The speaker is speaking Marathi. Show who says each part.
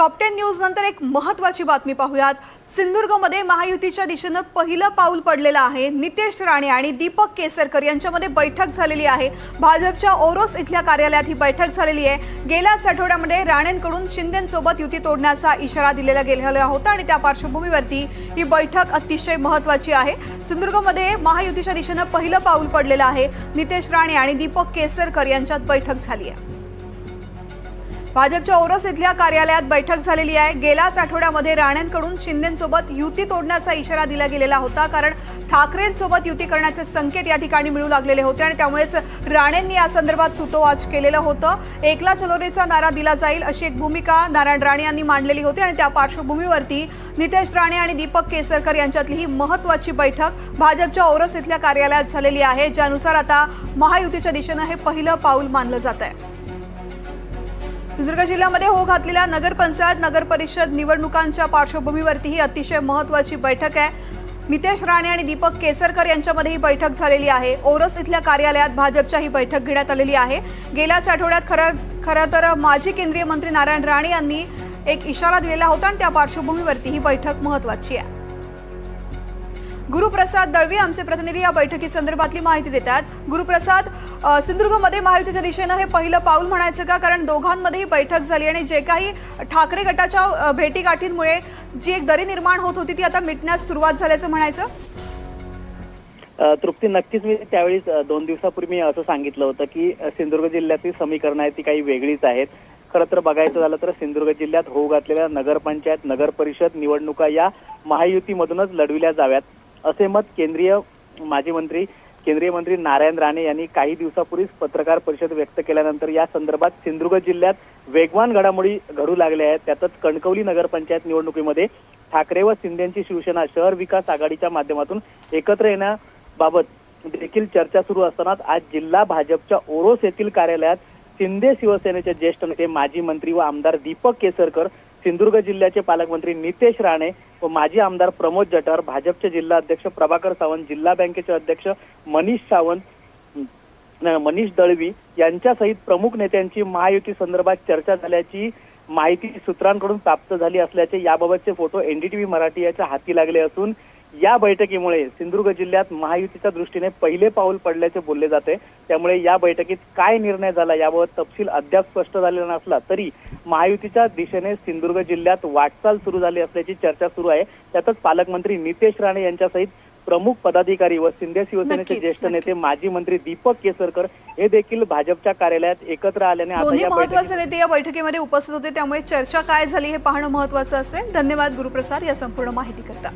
Speaker 1: टॉप टेन न्यूज नंतर एक महत्वाची बातमी पाहूयात. सिंधुदुर्गमध्ये महायुतीच्या दिशेनं पहिलं पाऊल पडलेलं आहे. नितेश राणे आणि दीपक केसरकर यांच्यामध्ये बैठक झालेली आहे. भाजपच्या ओरोस इथल्या कार्यालयात ही बैठक झालेली आहे. गेल्याच आठवड्यामध्ये राणेंकडून शिंदेसोबत युती तोडण्याचा इशारा दिलेला गेलेला होता आणि त्या पार्श्वभूमीवरती ही बैठक अतिशय महत्वाची आहे. सिंधुदुर्गमध्ये महायुतीच्या दिशेनं पहिलं पाऊल पडलेलं आहे. नितेश राणे आणि दीपक केसरकर यांच्यात बैठक झाली आहे. भाजपच्या ओरस इथल्या कार्यालयात बैठक झालेली आहे. गेल्याच आठवड्यामध्ये राणेंकडून शिंदेसोबत युती तोडण्याचा इशारा दिला गेलेला होता कारण ठाकरेंसोबत युती करण्याचे संकेत या ठिकाणी मिळू लागलेले होते आणि त्यामुळेच राणेंनी या संदर्भात सुतोवाच केलेलं होतं. एकला चलोरेचा नारा दिला जाईल अशी एक भूमिका नारायण राणे यांनी मांडलेली होती आणि त्या पार्श्वभूमीवरती नितेश राणे आणि दीपक केसरकर यांच्यातली ही महत्वाची बैठक भाजपच्या ओरस इथल्या कार्यालयात झालेली आहे ज्यानुसार आता महायुतीच्या दिशेनं हे पहिलं पाऊल मानलं जात आहे. सिंधुदुर्ग जिल्ह्यामध्ये हो घातलेल्या नगरपंचायत नगर परिषद निवडणुकांच्या पार्श्वभूमीवरती ही अतिशय महत्वाची बैठक आहे. नितेश राणे आणि दीपक केसरकर यांच्यामध्ये ही बैठक झालेली आहे. ओरस इथल्या कार्यालयात भाजपच्या ही बैठक घेण्यात आलेली आहे. गेल्याच आठवड्यात खरं खरं तर माजी केंद्रीय मंत्री नारायण राणे यांनी एक इशारा दिलेला होता आणि त्या पार्श्वभूमीवरती ही बैठक महत्वाची आहे. गुरुप्रसाद दळवी आमचे प्रतिनिधी या बैठकी संदर्भातली माहिती देतात. गुरुप्रसाद सिंधुदुर्गमध्ये महायुतीच्या दिशेनं हे पहिलं पाऊल म्हणायचं का? कारण दोघांमध्येही बैठक झाली आणि जे काही ठाकरे गटाच्या भेटीगाठींमुळे जी एक दरी निर्माण होत होती ती आता मिटण्यास सुरुवात झाल्याचं म्हणायचं?
Speaker 2: तृप्ती नक्कीच मी त्यावेळी दोन दिवसापूर्वी मी असं सांगितलं होतं की सिंधुदुर्ग जिल्ह्यातील समीकरणं आहेत ती काही वेगळीच आहेत. खरं तर बघायचं झालं तर सिंधुदुर्ग जिल्ह्यात होऊ घातलेल्या नगरपंचायत नगर परिषद निवडणुका या महायुतीमधूनच लढविल्या जाव्यात. असे मत केंद्रीय माजी मंत्री केंद्रीय मंत्री नारायण राणे यांनी काही दिवसापूर्वीच पत्रकार परिषद व्यक्त केल्यानंतर या संदर्भात सिंधुदुर्ग जिल्ह्यात वेगवान घडामोडी घडू लागल्या आहेत. त्यातच कणकवली नगरपंचायत निवडणुकीमध्ये ठाकरे व शिंदेची शिवसेना शहर विकास आघाडीच्या माध्यमातून एकत्र येण्याबाबत देखील चर्चा सुरू असतानाच आज जिल्हा भाजपच्या ओरोस येथील कार्यालयात शिंदे शिवसेनेचे ज्येष्ठ नेते माजी मंत्री व आमदार दीपक केसरकर सिंधुदुर्ग जिल्ह्याचे पालकमंत्री नितेश राणे माजी आमदार प्रमोद जठार भाजपचे जिल्हा अध्यक्ष प्रभाकर सावंत जिल्हा बँकेचे अध्यक्ष मनीष सावंत मनीष दळवी यांच्यासहित प्रमुख नेत्यांची महायुती संदर्भात चर्चा झाल्याची माहिती सूत्रांकडून प्राप्त झाली असल्याचे याबाबतचे फोटो एनडीटीव्ही मराठी याच्या हाती लागले असून या बैठकीमुळे सिंधुदुर्ग जिल्ह्यात महायुतीच्या दृष्टीने पहिले पाऊल पडल्याचे बोलले जाते. त्यामुळे या बैठकीत काय निर्णय झाला याबाबत तपशील अद्याप स्पष्ट झालेला नसला तरी महायुतीच्या दिशेने सिंधुदुर्ग जिल्ह्यात वाटचाल सुरू झाली असल्याची चर्चा सुरू आहे. त्यातच पालकमंत्री नितेश राणे यांच्यासहित प्रमुख पदाधिकारी व शिंदे शिवसेनेचे ज्येष्ठ नेते. माजी मंत्री दीपक केसरकर हे देखील भाजपच्या कार्यालयात एकत्र आल्याने आता
Speaker 1: महत्त्वाचे नेते या बैठकीमध्ये उपस्थित होते. त्यामुळे चर्चा काय झाली हे पाहणं महत्वाचं असेल. धन्यवाद गुरुप्रसाद या संपूर्ण माहिती करता